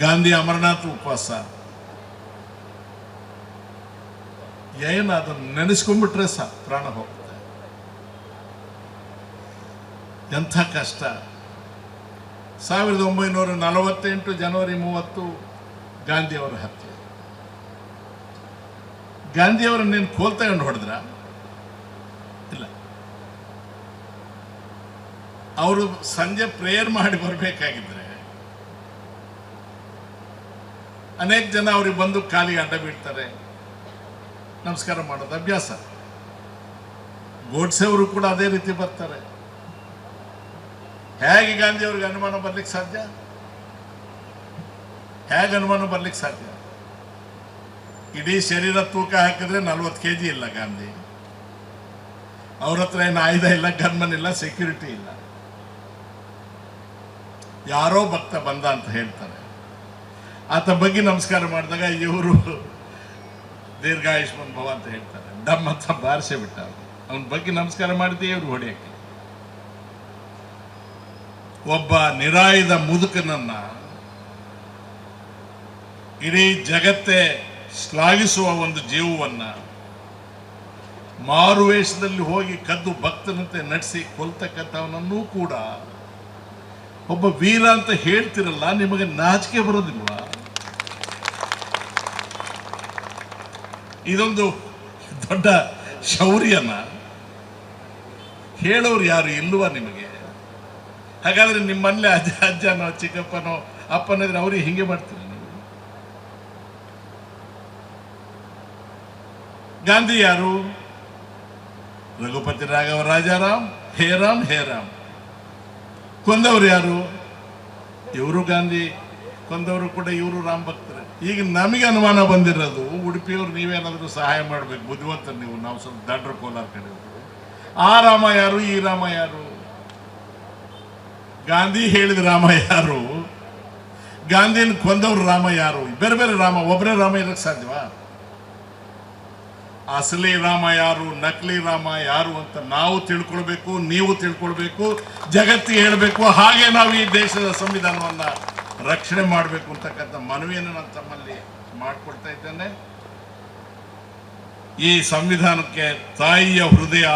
ಗಾಂಧಿ ಅಮರನಾಥ ಉಪವಾಸ. ಏನು ಅದನ್ನು ನೆನೆಸ್ಕೊಂಡ್ಬಿಟ್ರೆ ಸಹ ಪ್ರಾಣ ಹೋಗುತ್ತೆ ಎಂಥ ಕಷ್ಟ. ಸಾವಿರದ ಒಂಬೈನೂರ ನಲವತ್ತೆಂಟು ಜನವರಿ ಮೂವತ್ತು ಗಾಂಧಿಯವರ ಹತ್ಯೆ. ಗಾಂಧಿಯವರನ್ನೇನು ಕೋಲ್ ತಗೊಂಡು ಹೊಡೆದ್ರ? ಇಲ್ಲ. ಅವರು ಸಂಜೆ ಪ್ರೇಯರ್ ಮಾಡಿ ಬರಬೇಕಾಗಿದ್ರೆ ಅನೇಕ ಜನ ಅವ್ರಿಗೆ ಬಂದು ಖಾಲಿ ಅಡ್ಡ ಬೀಳ್ತಾರೆ. ನಮಸ್ಕಾರ ಮಾಡೋದು ಅಭ್ಯಾಸ. ಗೋಡ್ಸೆ ಅವರು ಕೂಡ ಅದೇ ರೀತಿ ಬರ್ತಾರೆ. ಹೇಗೆ ಗಾಂಧಿ ಅವ್ರಿಗೆ ಅನುಮಾನ ಬರ್ಲಿಕ್ಕೆ ಸಾಧ್ಯ? ಹೇಗೆ ಅನುಮಾನ ಬರ್ಲಿಕ್ಕೆ ಸಾಧ್ಯ? ಇಡೀ ಶರೀರ ತೂಕ ಹಾಕಿದ್ರೆ ನಲ್ವತ್ತು ಕೆ ಜಿ ಇಲ್ಲ ಗಾಂಧಿ. ಅವ್ರ ಹತ್ರ ಏನು ಆಯುಧ ಇಲ್ಲ, ಗನ್ಮನ್ ಇಲ್ಲ ಸೆಕ್ಯೂರಿಟಿ ಇಲ್ಲ. ಯಾರೋ ಭಕ್ತ ಬಂದ ಅಂತ ಹೇಳ್ತಾರೆ. ಆತ ಬಗ್ಗೆ ನಮಸ್ಕಾರ ಮಾಡಿದಾಗ ಇವರು ದೀರ್ಘಾಯುಷ್ಮನ್ ಭವ ಅಂತ ಹೇಳ್ತಾರೆ. ಡಮ್ ಅಂತ ಬಾರಿಸೇ ಬಿಟ್ಟ ಅವನ ಬಗ್ಗೆ ನಮಸ್ಕಾರ ಮಾಡಿದ್ದೆ ಇವರು ಹೊಡೆಯಕ್ಕೆ. ಒಬ್ಬ ನಿರಾಯದ ಮುದುಕನನ್ನ ಇಡೀ ಜಗತ್ತೇ ಶ್ಲಾಘಿಸುವ ಒಂದು ಜೀವವನ್ನ ಮಾರುವೇಷದಲ್ಲಿ ಹೋಗಿ ಕದ್ದು ಭಕ್ತನಂತೆ ನಡೆಸಿ ಕೊಲ್ತಕ್ಕಂಥವನನ್ನೂ ಕೂಡ ಒಬ್ಬ ವೀರ ಅಂತ ಹೇಳ್ತಿರಲ್ಲ, ನಿಮಗೆ ನಾಚಿಕೆ ಬರೋದಿಲ್ವಾ? ಇದೊಂದು ದೊಡ್ಡ ಶೌರ್ಯನ. ಹೇಳೋರು ಯಾರು ಇಲ್ವಾ ನಿಮಗೆ? ಹಾಗಾದ್ರೆ ನಿಮ್ಮಲ್ಲೇ ಅಜ್ಜ, ಅಜ್ಜನೋ, ಚಿಕ್ಕಪ್ಪನೋ ಅಪ್ಪನಿದ್ರೆ ಅವ್ರಿಗೆ ಹಿಂಗೆ ಮಾಡ್ತೀರಿ ನೀವು? ಗಾಂಧಿ ಯಾರು? ರಘುಪತಿ ರಾಘವ ರಾಜಾರಾಮ್ ಹೇ ರಾಮ್ ಹೇ ರಾಮ್ ಕೊಂದವರು ಯಾರು? ಇವರು ಗಾಂಧಿ, ಕೊಂದವರು ಕೂಡ ಇವರು ರಾಮ್ ಭಕ್ತರು. ಈಗ ನಮಗೆ ಅನುಮಾನ ಬಂದಿರೋದು, ಉಡುಪಿಯವರು ನೀವೇನಾದರೂ ಸಹಾಯ ಮಾಡಬೇಕು, ಬುದ್ಧಿವಂತರು ನೀವು, ನಾವು ಸ್ವಲ್ಪ ದಾಡ್ರ ಕೋಲಾರ ಕಡೆ ಆ ರಾಮ ಯಾರು, ಈ ರಾಮ ಯಾರು? ಗಾಂಧಿ ಹೇಳಿದ ರಾಮ ಯಾರು? ಗಾಂಧಿನ ಕೊಂದವರು ರಾಮ ಯಾರು? ಬೇರೆ ಬೇರೆ ರಾಮ ಒಬ್ಬರೇ ರಾಮ ಇರಕ್ಕೆ ಸಾಧ್ಯವಾ? ಅಸಲಿ ರಾಮ ಯಾರು, ನಕಲಿ ರಾಮ ಯಾರು ಅಂತ ನಾವು ತಿಳ್ಕೊಳ್ಬೇಕು, ನೀವು ತಿಳ್ಕೊಳ್ಬೇಕು ಜಗತ್ತಿಗೆ ಹೇಳಬೇಕು, ಹಾಗೆ ನಾವು ಈ ದೇಶದ ಸಂವಿಧಾನವನ್ನು ರಕ್ಷಣೆ ಮಾಡಬೇಕು ಅಂತಕ್ಕಂಥ ಮನವಿಯನ್ನು ನಾನು ತಮ್ಮಲ್ಲಿ ಮಾಡಿಕೊಡ್ತಾ ಇದ್ದೇನೆ. ಈ ಸಂವಿಧಾನಕ್ಕೆ ತಾಯಿಯ ಹೃದಯ,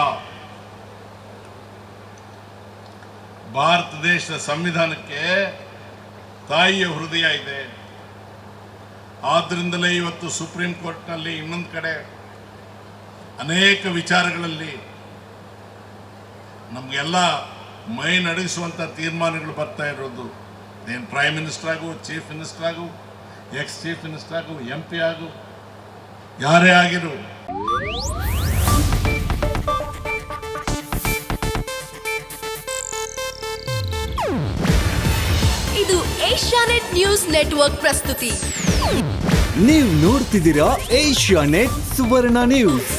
ಭಾರತ ದೇಶದ ಸಂವಿಧಾನಕ್ಕೆ ತಾಯಿಯ ಹೃದಯ ಇದೆ. ಆದ್ರಿಂದಲೇ ಇವತ್ತು ಸುಪ್ರೀಂ ಕೋರ್ಟ್ನಲ್ಲಿ ಇನ್ನೊಂದು ಕಡೆ ಅನೇಕ ವಿಚಾರಗಳಲ್ಲಿ ನಮಗೆಲ್ಲ ಮೈ ನಡೆಸುವಂಥ ತೀರ್ಮಾನಗಳು ಬರ್ತಾ ಇರೋದು. ಏನು ಪ್ರೈಮ್ ಮಿನಿಸ್ಟರ್ ಆಗು ಚೀಫ್ ಮಿನಿಸ್ಟರ್ ಆಗು ಎಕ್ಸ್ ಚೀಫ್ ಮಿನಿಸ್ಟರ್ ಆಗು ಎಂ ಪಿ ಆಗು ಯಾರೇ ಆಗಿರು. ಇದು ಏಷ್ಯಾನೆಟ್ ನ್ಯೂಸ್ ನೆಟ್ವರ್ಕ್ ಪ್ರಸ್ತುತಿ. ನೀವು ನೋಡ್ತಿದ್ದೀರಾ ಏಷ್ಯಾ ನೆಟ್ ಸುವರ್ಣ ನ್ಯೂಸ್.